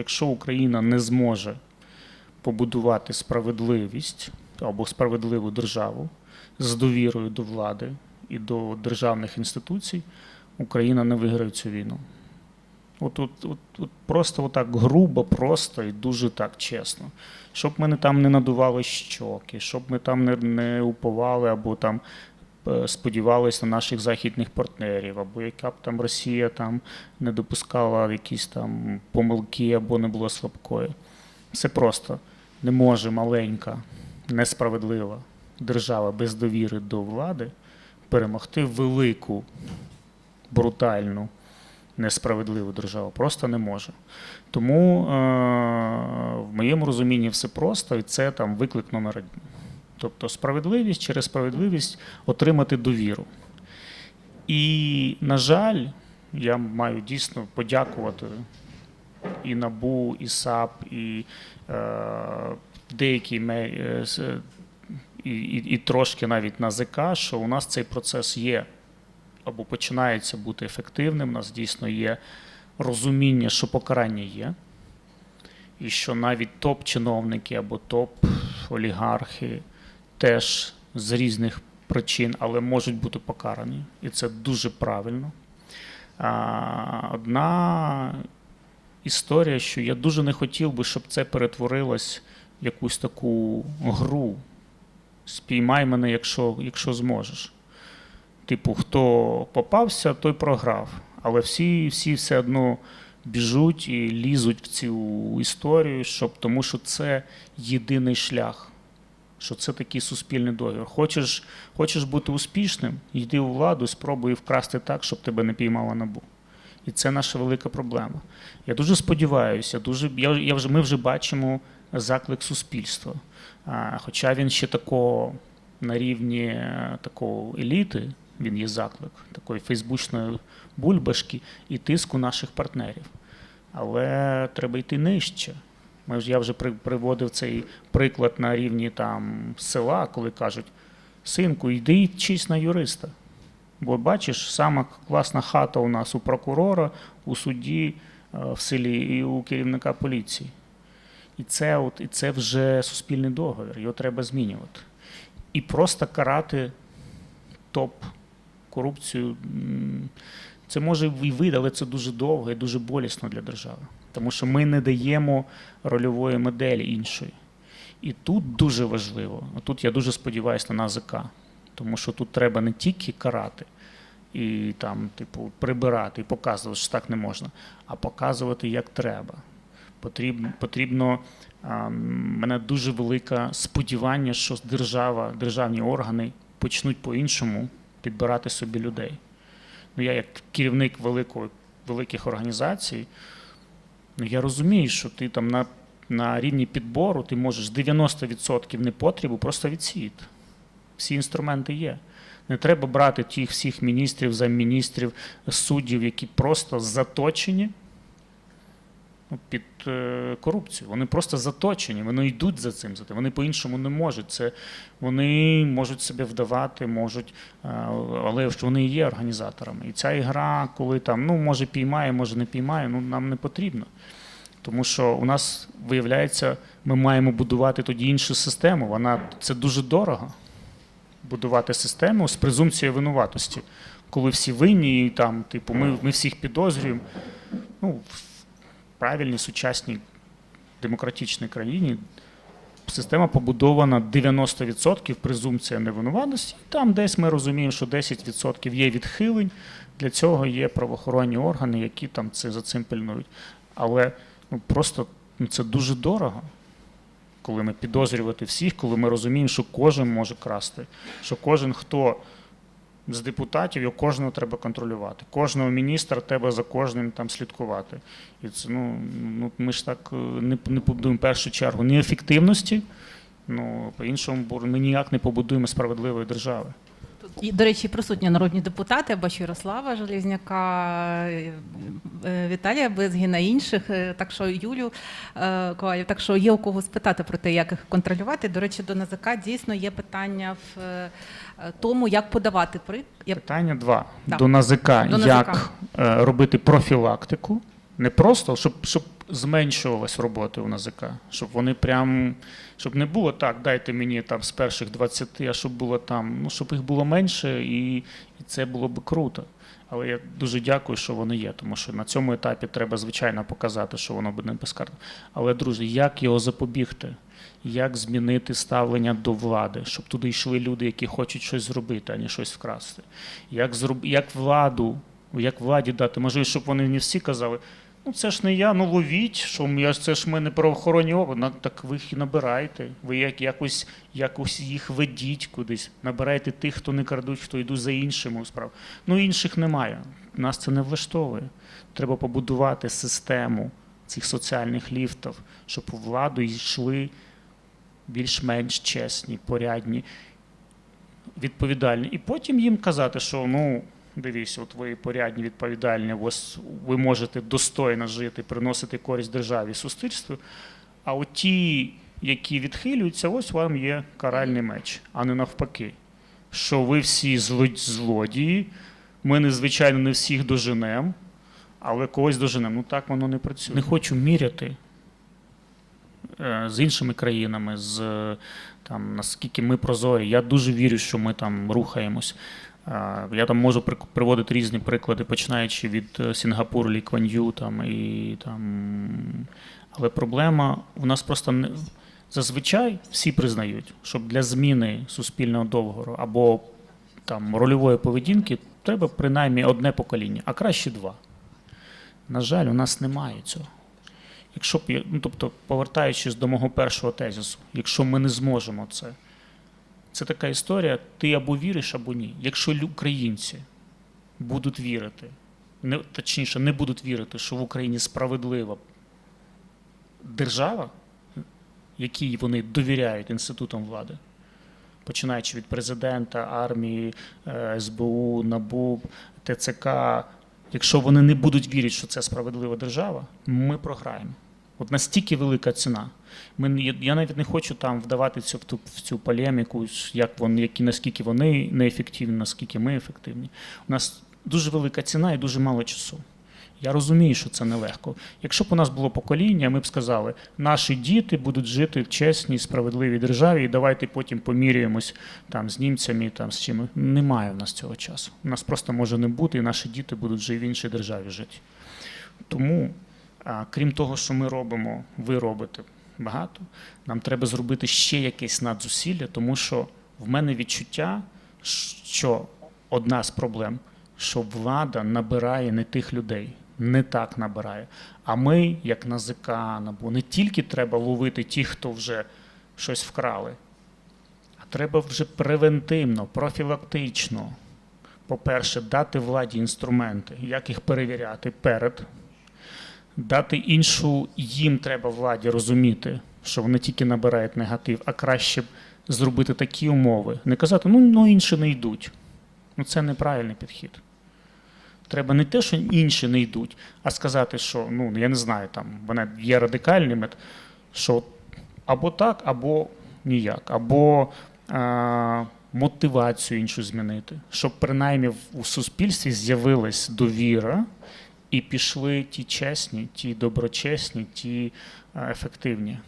Якщо Україна не зможе побудувати справедливість або справедливу державу з довірою до влади і до державних інституцій, Україна не виграє цю війну. От, от, от, от просто отак грубо, просто і дуже так чесно. Щоб ми не там не надували щоки, щоб ми там не, не уповали або там сподівалися на наших західних партнерів, або яка б там Росія там не допускала якісь там помилки або не була слабкою. Все просто не може маленька, несправедлива держава без довіри до влади перемогти велику, брутальну, несправедливу державу. Просто не може. Тому е- в моєму розумінні все просто, і це там виклик номер один. Тобто справедливість через справедливість отримати довіру. І, на жаль, я маю дійсно подякувати і НАБУ, і САП, і е, в деякій ме- е, і, і, і трошки навіть на ЗК, що у нас цей процес є або починається бути ефективним. У нас дійсно є розуміння, що покарання є, і що навіть топ-чиновники або топ-олігархи теж з різних причин, але можуть бути покарані, і це дуже правильно. Одна історія, що я дуже не хотів би, щоб це перетворилось в якусь таку гру. Спіймай мене, якщо, якщо зможеш. Типу, хто попався, той програв. Але всі, всі все одно біжуть і лізуть в цю історію, щоб, тому що це єдиний шлях, що це такий суспільний договір. Хочеш, хочеш бути успішним, йди у владу, спробуй вкрасти так, щоб тебе не піймала набу. І це наша велика проблема. Я дуже сподіваюся, дуже, я, я вже, ми вже бачимо заклик суспільства. А, хоча він ще такого на рівні е, такого еліти, він є заклик такої фейсбучної бульбашки і тиску наших партнерів. Але треба йти нижче. Ми я вже при- приводив цей приклад на рівні там села, коли кажуть: синку, йди і вчись на юриста. Бо бачиш, сама класна хата у нас у прокурора, у судді е, в селі і у керівника поліції. І це, от, і це вже суспільний договір, його треба змінювати. І просто карати топ-корупцію. Це може і вийде, але це дуже довго і дуже болісно для держави. Тому що ми не даємо рольової моделі іншої. І тут дуже важливо, тут я дуже сподіваюся на НАЗК, тому що тут треба не тільки карати і там, типу, прибирати і показувати, що так не можна, а показувати, як треба. Потрібно, потрібно а, мене дуже велике сподівання, що держава, державні органи почнуть по-іншому підбирати собі людей. Ну, я як керівник великої, великих організацій, ну, я розумію, що ти там на, на рівні підбору ти можеш 90% непотрібу просто відсіяти. Всі інструменти є. Не треба брати тих всіх міністрів, замміністрів, суддів, які просто заточені під е, корупцію. Вони просто заточені, вони йдуть за цим. Вони по-іншому не можуть. Це вони можуть себе вдавати, можуть, е, але ж вони є організаторами. І ця ігра, коли там ну може піймає, може не піймає, ну нам не потрібно. Тому що у нас виявляється, ми маємо будувати тоді іншу систему. Вона це дуже дорого. Будувати систему з презумпцією винуватості, коли всі винні, і там, типу, ми, ми всіх підозрюємо. Ну, правильній сучасній демократичній країні система побудована 90% презумпція невинуватості. Там десь ми розуміємо, що 10% є відхилень. Для цього є правоохоронні органи, які там це за цим пильнують. Але ну, просто ну, це дуже дорого. Коли ми підозрювати всіх, коли ми розуміємо, що кожен може красти, що кожен, хто з депутатів, його кожного треба контролювати. Кожного міністра треба за кожним там слідкувати. І це ну, ну ми ж так е, не, не побудуємо в першу чергу ні ефективності, ну по-іншому бо ми ніяк не побудуємо справедливої держави. І, до речі, присутні народні депутати, я бачу Ярослава Железняка, е, е, Віталія Безгіна, інших, е, так що Юлю Ковалів, так що є у кого спитати про те, як їх контролювати. До речі, до НАЗК дійсно є питання в тому, як подавати при Питання два. Так. До НАЗК, До НАЗК. як робити профілактику, не просто, щоб, щоб зменшувалась роботи у НАЗК, щоб вони прям, щоб не було так, дайте мені там з перших 20, а щоб було там, ну щоб їх було менше, і, і це було б круто. Але я дуже дякую, що воно є, тому що на цьому етапі треба звичайно показати, що воно буде не безкарно. Але, друзі, як його запобігти? Як змінити ставлення до влади, щоб туди йшли люди, які хочуть щось зробити, а не щось вкрасти? Як зроб... як владу, як владі дати можливість, щоб вони не всі казали, ну це ж не я, ну ловіть, що я це ж ми не правоохоронні органи, так ви їх і набирайте. Ви як, якось, якось їх ведіть кудись, набирайте тих, хто не крадуть, хто йдуть за іншими у справу. Ну інших немає. Нас це не влаштовує. Треба побудувати систему цих соціальних ліфтів, щоб у владу йшли більш-менш чесні, порядні, відповідальні. І потім їм казати, що ну. Дивіться, от ви порядні, відповідальні, ви можете достойно жити, приносити користь державі суспільству. А от ті, які відхилюються, ось вам є каральний меч, а не навпаки. Що ви всі злодії, ми, не, звичайно, не всіх доженемо, але когось доженемо. Ну так воно не працює. Не хочу міряти е, з іншими країнами, з там, наскільки ми прозорі. Я дуже вірю, що ми там рухаємось. Е, Я там можу приводити різні приклади, починаючи від е, Сінгапуру, Лі Куан Ю, там, і, там. Але проблема у нас просто не. Зазвичай всі признають, що для зміни суспільного договору або там, рольової поведінки треба принаймні одне покоління, а краще два. На жаль, у нас немає цього. Якщо ну, тобто, повертаючись до мого першого тезису, якщо ми не зможемо це, це така історія, ти або віриш, або ні. Якщо українці будуть вірити, не, точніше, не будуть вірити, що в Україні справедлива держава, якій вони довіряють інститутам влади, починаючи від президента, армії, е, СБУ, НАБУ, ТЦК, якщо вони не будуть вірити, що це справедлива держава, ми програємо. От настільки велика ціна. Ми, я- навіть не хочу там вдаватися в, в цю полеміку, як вони, які, наскільки вони неефективні, наскільки ми ефективні. У нас дуже велика ціна і дуже мало часу. Я розумію, що це нелегко. Якщо б у нас було покоління, ми б сказали, наші діти будуть жити в чесній, справедливій державі, і давайте потім поміряємось там з німцями, там з чим. Немає в нас цього часу. У нас просто може не бути, і наші діти будуть вже в іншій державі жити. Тому, а, крім того, що ми робимо, ви робите багато, нам треба зробити ще якесь надзусилля, тому що в мене відчуття, що одна з проблем, що влада набирає не тих людей, не так набирає. А ми, як НАЗК, НАБУ, не тільки треба ловити тих, хто вже щось вкрали, а треба вже превентивно, профілактично. По-перше, дати владі інструменти, як їх перевіряти перед. Дати іншу їм треба владі розуміти, що вони тільки набирають негатив, а краще б зробити такі умови. Не казати, ну, ну інші не йдуть. Ну це неправильний підхід. Треба не те, що інші не йдуть, а сказати, що ну я не знаю, там в мене є радикальний мет, що або так, або ніяк, або а, мотивацію іншу змінити, щоб принаймні в- у суспільстві з'явилась довіра і пішли ті чесні, ті доброчесні, ті ефективні.